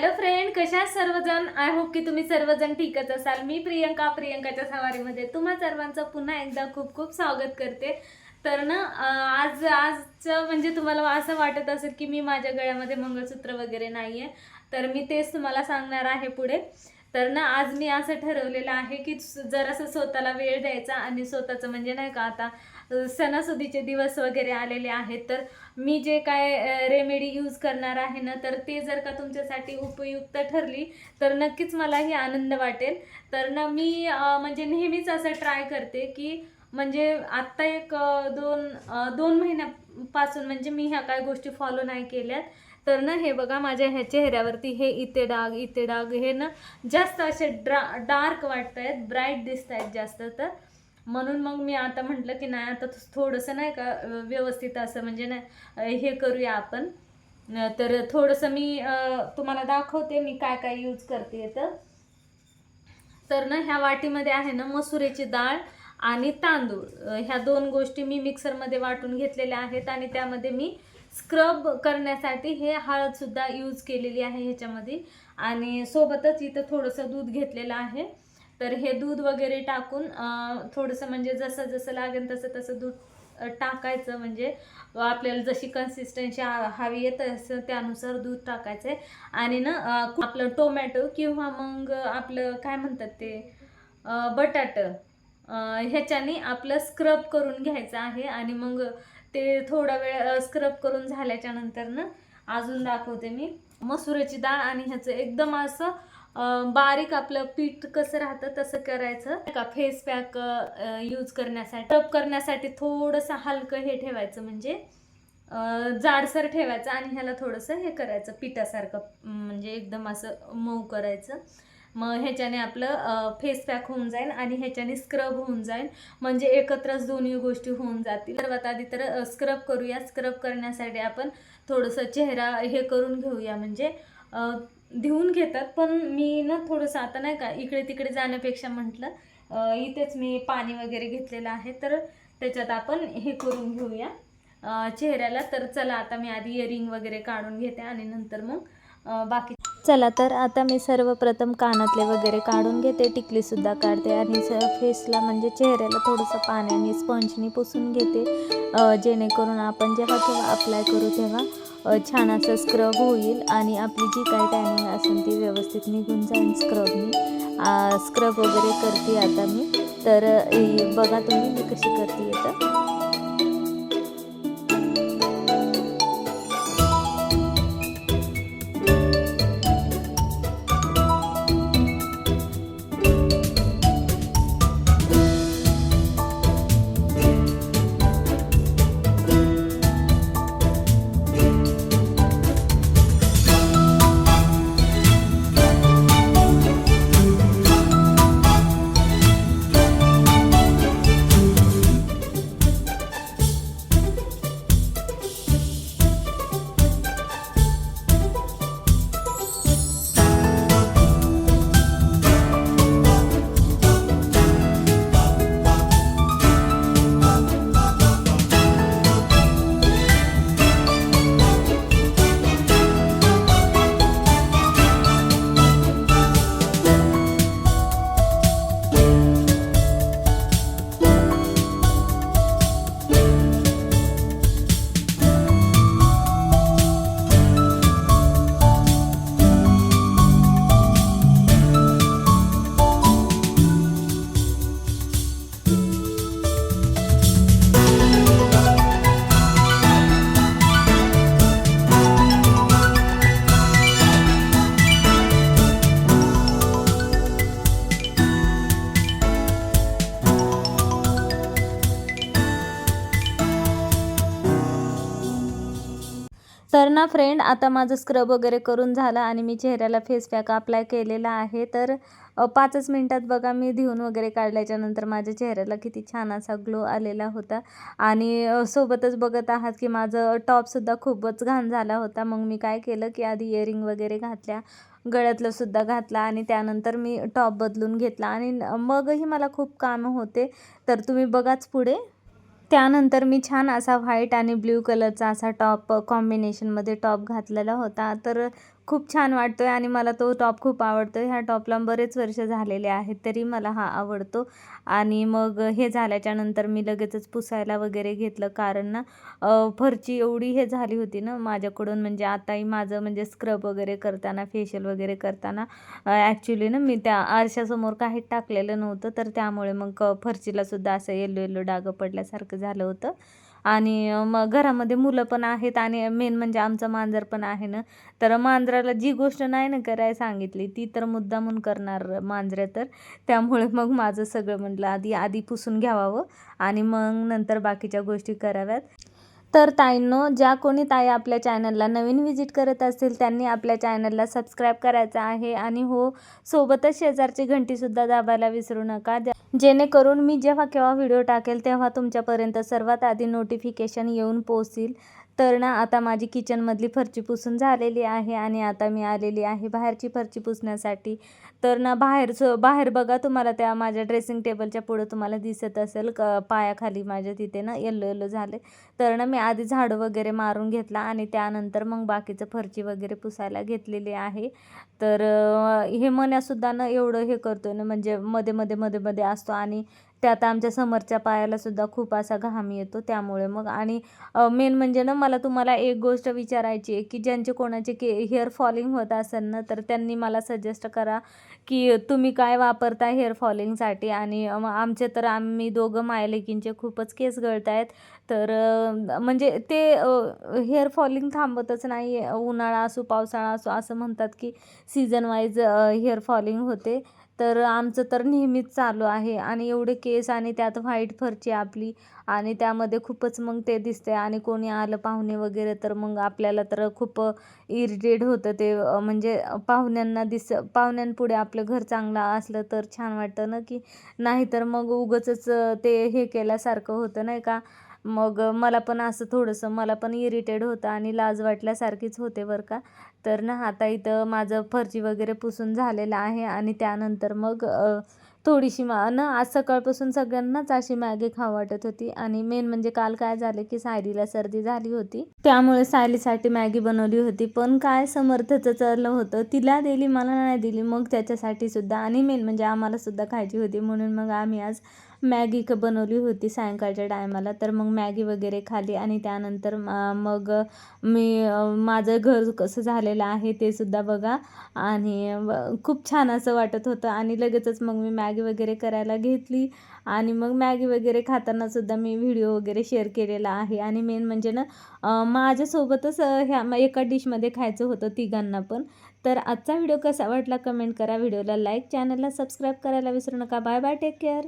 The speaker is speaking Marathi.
हॅलो फ्रेंड कशा सर्वजण? आय होप की तुम्ही सर्वजण ठीकच असाल. मी प्रियंका प्रियंकाच्या सवारीमध्ये तुम्हा सर्वांचं पुन्हा एकदा खूप खूप स्वागत करते. तर ना आज आजचं म्हणजे तुम्हाला असं वाटत असेल की मी माझ्या गळ्यामध्ये मंगळसूत्र वगैरे नाही आहे तर मी तेच तुम्हाला सांगणार आहे पुढे. तर ना आज मी असं ठरवलेलं आहे की जरासं स्वतःला वेळ द्यायचा आणि स्वतःचं म्हणजे नाही का आता सणासुदीचे दिवस वगैरे आलेले आहेत तर मी जे काय रेमेडी यूज करणार आहे ना तर ते जर का तुमच्यासाठी उपयुक्त ठरली तर नक्कीच मलाही आनंद वाटेल. तर ना मी म्हणजे नेहमीच असं ट्राय करते की म्हणजे आत्ता एक दोन दोन महिन्यापासून म्हणजे मी ह्या काय गोष्टी फॉलो नाही केल्यात. तर ना हे बघा माझ्या ह्या चेहऱ्यावरती हे इथे डाग इथे डाग हे ना जास्त असे ड्रा डार्क वाटत आहेत ब्राईट दिसत आहेत जास्त तर. म्हणून मग मी आता म्हटलं की नाही आता थोडंसं नाही का व्यवस्थित असं म्हणजे नाही हे करूया आपण. तर थोडंसं मी तुम्हाला दाखवते मी काय काय यूज करते तर. तर ना ह्या वाटीमध्ये आहे ना मसुरेची डाळ आणि तांदूळ. ह्या दोन गोष्टी मी मिक्सरमध्ये वाटून घेतलेल्या आहेत आणि त्यामध्ये मी स्क्रब करण्यासाठी हे हळदसुद्धा यूज केलेली आहे ह्याच्यामध्ये. आणि सोबतच इथं थोडंसं दूध घेतलेलं आहे. तर हे दूध वगैरे टाकून थोडंसं म्हणजे जसं जसं लागेल तसं तसं दूध टाकायचं. म्हणजे आपल्याला जशी कन्सिस्टन्सी हवी आहे तसं त्यानुसार दूध टाकायचं आहे आणि ना आपलं टोमॅटो किंवा मग आपलं काय म्हणतात ते बटाटं ह्याच्याने आपलं स्क्रब करून घ्यायचं आहे. आणि मग ते थोडा वेळ स्क्रब करून झाल्याच्यानंतर ना अजून दाखवते मी. मसुराची डाळ आणि ह्याचं एकदम असं बारीक आपलं पीठ कसं राहतं तसं करायचं. का फेस पॅक यूज करण्यासाठी टप करण्यासाठी थोडंसं हलकं हे ठेवायचं म्हणजे जाडसर ठेवायचं आणि ह्याला थोडंसं हे करायचं पिठासारखं म्हणजे एकदम असं मऊ करायचं. मग ह्याच्याने आपलं फेस पॅक होऊन जाईल आणि ह्याच्याने स्क्रब होऊन जाईल. म्हणजे एकत्रच दोन्ही गोष्टी होऊन जातील. सर्वात आधी तर स्क्रब करूया. स्क्रब करण्यासाठी आपण थोडंसं चेहरा हे करून घेऊया. म्हणजे धुवून घेतात. पण मी ना थोडंसं आता नाही का इकडे तिकडे जाण्यापेक्षा म्हटलं इथेच मी पाणी वगैरे घेतलेलं आहे. तर त्याच्यात आपण हे करून घेऊया. चेहऱ्याला तर चला आता मी आधी इयरिंग वगैरे काढून घेते आणि नंतर मग बाकी चला तर आता मी सर्वप्रथम कानातले वगैरे काढून घेते टिकलीसुद्धा काढते आणि स फेसला म्हणजे चेहऱ्याला थोडंसं पाण्याने स्पंजने पुसून घेते जेणेकरून आपण जेव्हा तेव्हा अप्लाय करू तेव्हा छान असं स्क्रब होईल आणि आपली जी काही टॅनिंग असेल ती व्यवस्थित निघून जाईल स्क्रबनी स्क्रब वगैरे करते आता मी. तर बघा तुम्ही मी कशी करते आता तर ना फ्रेंड आता माझं स्क्रब वगैरे करून झालं आणि मी चेहऱ्याला फेस पॅक अप्लाय केलेला आहे. तर पाचच मिनटात बघा मी धुवून वगैरे काढल्याच्या नंतर माझ्या चेहऱ्याला किती छान असा ग्लो आलेला होता. आणि सोबतच बघत आहात की माझं टॉपसुद्धा खूपच घाण झाला होता. मग मी काय केलं की आधी इयरिंग वगैरे घातल्या गळ्यातलं सुद्धा घातला आणि त्यानंतर मी टॉप बदलून घेतला. आणि मगही मला खूप कामं होते. तर तुम्ही बघाच पुढे. त्यानंतर मी छान असा व्हाईट आणि ब्ल्यू कलरचा असा टॉप कॉम्बिनेशनमध्ये टॉप घातलेला होता. तर खूप छान वाटतो आहे आणि मला तो टॉप खूप आवडतो आहे ह्या टॉपला बरेच वर्ष झालेले आहेत तरी मला हा आवडतो. आणि मग हे झाल्याच्यानंतर मी लगेचच पुसायला वगैरे घेतलं. कारण ना फरची एवढी हे झाली होती ना माझ्याकडून. म्हणजे आताही माझं म्हणजे स्क्रब वगैरे करताना फेशियल वगैरे करताना ॲक्च्युली ना मी त्या आरशासमोर काही टाकलेलं नव्हतं. तर त्यामुळे मग फरचीलासुद्धा असं येल्लो येल्लो डागं पडल्यासारखं झालं होतं. आणि मग घरामध्ये मुलं पण आहेत आणि मेन म्हणजे आमचं मांजर पण आहे ना. तर मांजराला जी गोष्ट नाही ना करायला सांगितली ती तर मुद्दामून करणार मांजऱ्या तर. त्यामुळे मग माझं सगळं म्हटलं आधी आधी पुसून घ्यावावं आणि मग नंतर बाकीच्या गोष्टी कराव्यात. तर ताईंनो ज्या कोणी ताई आपल्या चॅनलला नवीन व्हिजिट करत असतील त्यांनी आपल्या चॅनलला सबस्क्राईब करायचं आहे. आणि हो सोबतच शेजारची घंटीसुद्धा दाबायला विसरू नका. ज्या- जेणेकरून मी जेव्हा केव्हा व्हिडिओ टाकेल तेव्हा तुमच्यापर्यंत सर्वात आधी नोटिफिकेशन येऊन पोहोचील. तर ना आता माझी किचनमधली फरची पुसून झालेली आहे आणि आता मी आलेली आहे बाहेरची फरची पुसण्यासाठी. तर ना बाहेरचं बाहेर बघा तुम्हाला त्या माझ्या ड्रेसिंग टेबलच्या पुढं तुम्हाला दिसत असेल क पायाखाली माझ्या तिथे ना येल्लो येल्लो झाले. तर ना मी आधी झाडू वगैरे मारून घेतला आणि त्यानंतर मग बाकीचं फरची वगैरे पुसायला घेतलेली आहे. तर हे मण्यासुद्धा ना एवढं हे करतो ना म्हणजे मध्ये मध्ये मध्ये मध्ये असतो आणि त्यात आमच्या समोरच्या पायाला सुद्धा खूप असा घाम येतो त्यामुळे मग आणि मेन म्हणजे ना मला तुम्हाला एक गोष्ट विचारायची आहे की ज्यांचे कोणाचे के हेअर फॉलिंग होत असेल ना तर त्यांनी मला सजेस्ट करा की तुम्ही काय वापरता हेअर फॉलिंगसाठी आणि आमचे तर आम्ही दोघं मायलेकींचे खूपच केस गळत आहेत तर म्हणजे ते हेअर फॉलिंग थांबतच नाही उन्हाळा असो पावसाळा असो असं म्हणतात की सीझन वाईज हेअर फॉलिंग होते. तर आमचं तर नेहमीच चालू आहे. आणि एवढे केस आणि त्यात व्हाईट फरची आपली आणि त्यामध्ये खूपच मग ते दिसते आणि कोणी आलं पाहुणे वगैरे तर मग आपल्याला तर खूप इरिटेट होतं ते. म्हणजे पाहुण्यांना दिस पाहुण्यांपुढे आपलं घर चांगलं असलं तर छान वाटतं ना की नाहीतर मग उगाचच ते हे केल्यासारखं होतं नाही का? मग मला पण असं थोडंसं मला पण इरिटेड होतं आणि लाज वाटल्यासारखीच होते बरं का. तर ना आता इथं माझं फरची वगैरे पुसून झालेलं आहे आणि त्यानंतर मग थोडीशी मा ना आज सकाळपासून सगळ्यांनाच अशी मॅगी खावं वाटत होती. आणि मेन म्हणजे काल काय झालं की सायलीला सर्दी झाली होती. त्यामुळे सायलीसाठी मॅगी बनवली होती. पण काय समर्थचं चाललं होतं? तिला दिली मला नाही दिली. मग त्याच्यासाठी सुद्धा आणि मेन म्हणजे आम्हाला सुद्धा खायची होती. म्हणून मग आम्ही आज मॅगी क बनवली होती सायंकाळच्या टायमाला. तर मग मॅगी वगैरे खाली आणि त्यानंतर मग मी माझं घर कसं झालेलं आहे ते सुद्धा बघा. आणि खूप छान असं वाटत होतं. आणि लगेचच मग मी मॅगी मॅगी वगैरे करायला घेतली आणि मग मॅगी वगैरे खाताना सुद्धा मी व्हिडिओ वगैरे शेअर केलेला आहे. आणि मेन म्हणजे ना माझ्यासोबतच ह्या एका डिशमध्ये खायचं होतं तिघांना पण. तर आजचा व्हिडिओ कसा वाटला कमेंट करा. व्हिडिओला लाईक चॅनलला सबस्क्राईब करायला विसरू नका. Bye bye take care.